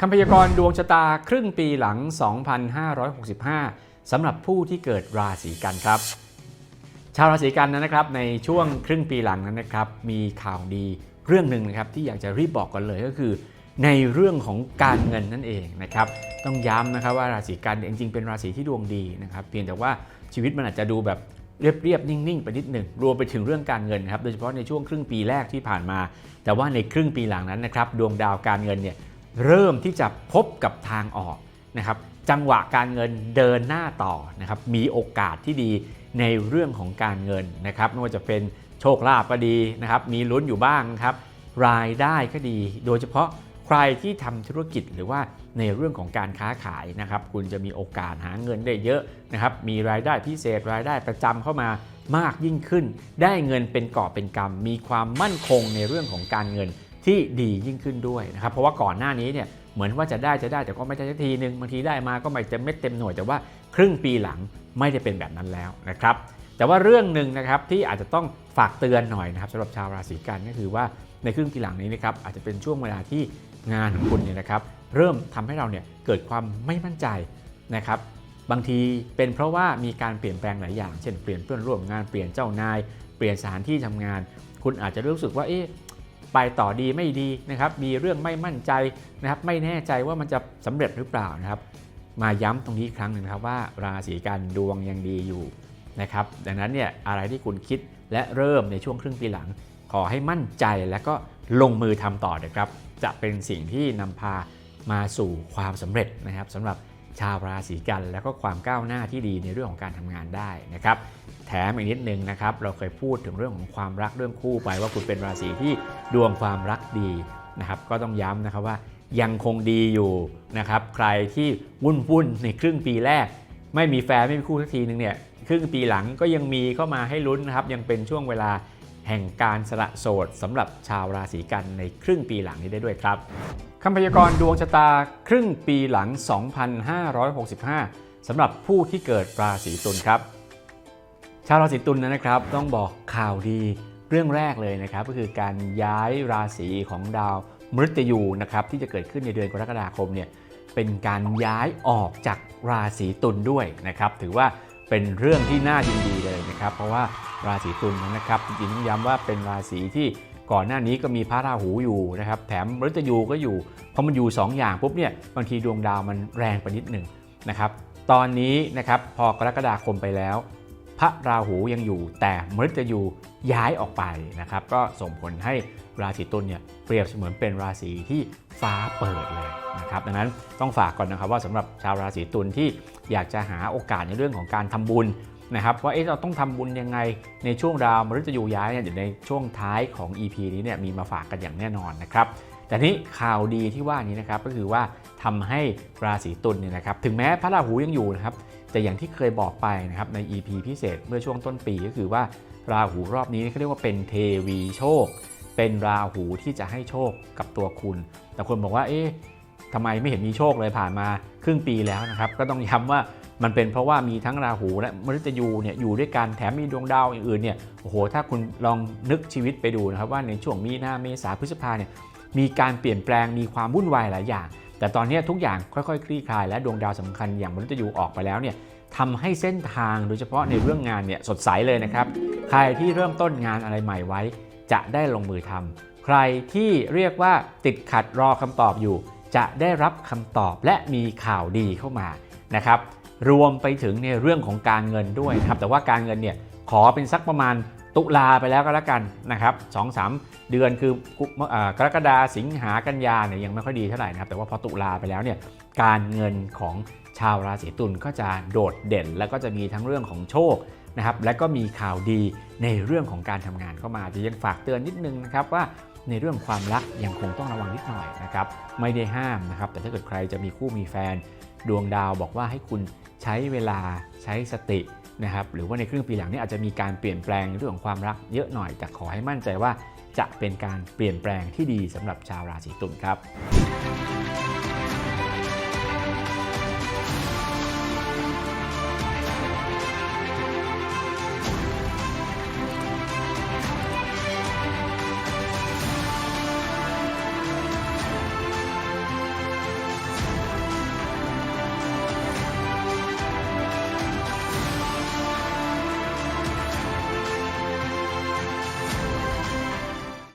คำพยากรณ์ดวงชะตาครึ่งปีหลัง 2565สำหรับผู้ที่เกิดราศีกันครับ ชาวราศีกันนะครับในช่วงครึ่งปีหลังนั้นนะครับมีข่าวดีเรื่องหนึ่งนะครับที่อยากจะรีบบอกกันเลยก็คือ ในเรื่องของการเงินนั่นเองนะครับต้องย้ำนะครับว่าราศีกันจริงๆเป็นราศีที่ดวงดีนะครับเพียงแต่ว่าชีวิตมันอาจจะดูแบบเรียบๆนิ่ง ๆ ไปนิดหนึ่ง รวมไปถึงเรื่องการเงินนะครับ โดยเฉพาะในช่วงครึ่งปีแรกที่ผ่านมา แต่ว่าในครึ่งปีหลังนั้นนะครับ ดวงดาวการเงินเนี่ย เริ่มที่จะพบกับทางออกนะครับจังหวะการเงินเดินหน้าต่อนะครับมีโอกาสที่ดีในเรื่องของการเงินนะครับไม่ว่าจะเป็นโชคลาภก็ดีนะครับมีลุ้นอยู่บ้างครับรายได้ก็ดี โดยเฉพาะใครที่ทำธุรกิจหรือว่าในเรื่องของการค้าขายนะครับ คุณจะมีโอกาสหาเงินได้เยอะนะครับ มีรายได้พิเศษรายได้ประจำเข้ามามากยิ่งขึ้น ได้เงินเป็นก่อเป็นกำมีความมั่นคงในเรื่องของการเงิน ที่ดียิ่งขึ้นด้วยนะครับเพราะว่าก่อนหน้านี้เนี่ยเหมือนว่าจะได้จะได้แต่ก็ไม่ได้สักทีนึงบางทีได้มาก็ไม่เต็มเม็ดเต็มหน่วยแต่ว่าครึ่งปีหลังไม่ได้เป็นแบบนั้นแล้วนะครับแต่ว่าเรื่องหนึ่งนะครับที่อาจจะต้องฝากเตือนหน่อยนะครับสำหรับชาวราศีกันก็คือว่าในครึ่งปีหลังนี้นะครับอาจจะเป็นช่วงเวลาที่งานของคุณเนี่ยนะครับเริ่มทำให้เราเนี่ยเกิดความไม่มั่นใจนะครับบางทีเป็นเพราะว่ามีการเปลี่ยนแปลงหลายอย่าง เช่นเปลี่ยนเพื่อนร่วมงานเปลี่ยนเจ้านาย เปลี่ยนสถานที่ทำงาน คุณอาจจะรู้สึกว่าเอ๊ะ ไปต่อดีไม่ดีนะครับ มีเรื่องไม่มั่นใจนะครับ ไม่แน่ใจว่ามันจะสำเร็จหรือเปล่านะครับ มาย้ำตรงนี้อีกครั้งหนึ่งครับว่าราศีกันดวงยังดีอยู่นะครับ ดังนั้นเนี่ยอะไรที่คุณคิดและเริ่มในช่วงครึ่งปีหลัง ขอให้มั่นใจและก็ลงมือทำต่อนะครับ จะเป็นสิ่งที่นำพามาสู่ความสำเร็จนะครับสำหรับชาวราศีกัน และก็ความก้าวหน้าที่ดีในเรื่องของการทำงานได้นะครับ แถมอีกนิดนึงนะครับ เราเคยพูดถึงเรื่องของความรักเรื่องคู่ไปว่าคุณเป็นราศีที่ดวงความรักดีนะครับ ก็ต้องย้ำนะครับว่ายังคงดีอยู่นะครับ ใครที่วุ่นวุ่นๆในครึ่งปีแรก ไม่มีแฟนไม่มีคู่สักทีนึงเนี่ยครึ่งปีหลังก็ยังมีเข้ามาให้ลุ้นนะครับ ยังเป็นช่วงเวลาแห่งการสละโสดสำหรับชาวราศีกันในครึ่งปีหลังนี้ได้ด้วยครับคำพยากรณ์ดวงชะตาครึ่งปีหลัง 2565สำหรับผู้ที่เกิดราศีตุลครับ ชาวราศีตุลนะครับ ต้องบอกข่าวดีเรื่องแรกเลยนะครับ ก็คือการย้ายราศีของดาวมฤตยูนะครับที่จะเกิดขึ้นในเดือนกรกฎาคมเนี่ยเป็นการย้ายออกจากราศีตุลด้วยนะครับ ถือว่าเป็นเรื่องที่น่ายินดีเลยนะครับ เพราะว่าราศีตุลนะครับจริงๆต้องย้ำว่าเป็นราศีที่ก่อนหน้านี้ก็มีพระราหูอยู่นะครับ แถมมฤตยูก็อยู่พอมันอยู่ 2 อย่างปุ๊บเนี่ยบางทีดวงดาวมันแรงไปนิดหนึ่งนะครับ ตอนนี้นะครับพอกรกฎาคมไปแล้ว พระราหูยังอยู่ แต่มฤตยูย้ายออกไปนะครับ ก็ส่งผลให้ราศีตุลเนี่ยเปรียบเสมือนเป็นราศีที่ฟ้าเปิดเลยนะครับดังนั้นต้องฝากก่อนนะครับว่าสำหรับชาวราศีตุลที่อยากจะหาโอกาสในเรื่องของการทำบุญนะครับว่าเอ๊ะเราต้องทำบุญยังไงในช่วงดาวมฤตยูย้ายเนี่ยเดี๋ยวในช่วงท้ายของ EP นี้เนี่ยมีมาฝากกันอย่างแน่นอนนะครับแต่นี้ข่าวดีที่ว่านี้นะครับก็คือว่าทำให้ราศีตุลเนี่ยนะครับถึงแม้พระราหูยังอยู่นะครับ แต่อย่างที่เคยบอกไปนะครับใน EP พิเศษเมื่อช่วงต้นปีก็คือว่าราหูรอบนี้เขาเรียกว่าเป็นเทวีโชค เป็นราหูที่จะให้โชคกับตัวคุณ แต่คนบอกว่าเอ๊ะทำไมไม่เห็นมีโชคเลยผ่านมาครึ่งปีแล้วนะครับ ก็ต้องย้ำว่ามันเป็นเพราะว่ามีทั้งราหูและมฤตยูเนี่ยอยู่ด้วยกันแถมมีดวงดาวอื่นๆเนี่ยโอ้โหถ้าคุณลองนึกชีวิตไปดูนะครับว่าในช่วงมีนาเมษาพฤษภาเนี่ยมีการเปลี่ยนแปลงมีความวุ่นวายหลายอย่าง แต่ตอนนี้ทุกอย่างค่อยๆ คลี่คลายและดวงดาวสำคัญอย่างมฤตยูออกไปแล้วเนี่ยทำให้เส้นทางโดยเฉพาะในเรื่องงานเนี่ยสดใสเลยนะครับ ใครที่เริ่มต้นงานอะไรใหม่ไว้ จะได้ลงมือทำใครที่เรียกว่าติดขัดรอคำตอบอยู่ จะได้รับคำตอบและมีข่าวดีเข้ามานะครับรวมไปถึงในเรื่องของการเงินด้วยนะครับแต่ว่าการเงินเนี่ยขอเป็นสักประมาณ ตุลาไปแล้วก็แล้วกันนะครับสองสามเดือนคือกรกฎาสิงหากันยาเนี่ยยังไม่ค่อยดีเท่าไหร่นะครับแต่ว่าพอตุลาไปแล้วเนี่ยการเงินของชาวราศีตุลก็จะโดดเด่น แล้วก็จะมีทั้งเรื่องของโชคนะครับและก็มีข่าวดีในเรื่องของการทำงานเข้ามาจะยังฝากเตือนนิดนึงนะครับว่าในเรื่องความรักยังคงต้องระวังนิดหน่อยนะครับไม่ได้ห้ามนะครับแต่ถ้าเกิดใครจะมีคู่มีแฟน ดวงดาวบอกว่าให้คุณใช้เวลาใช้สติ นะครับหรือว่าในครึ่งปีหลังนี้อาจจะมีการเปลี่ยนแปลงเรื่องของความรักเยอะหน่อย แต่ขอให้มั่นใจว่าจะเป็นการเปลี่ยนแปลงที่ดีสำหรับชาวราศีตุลครับ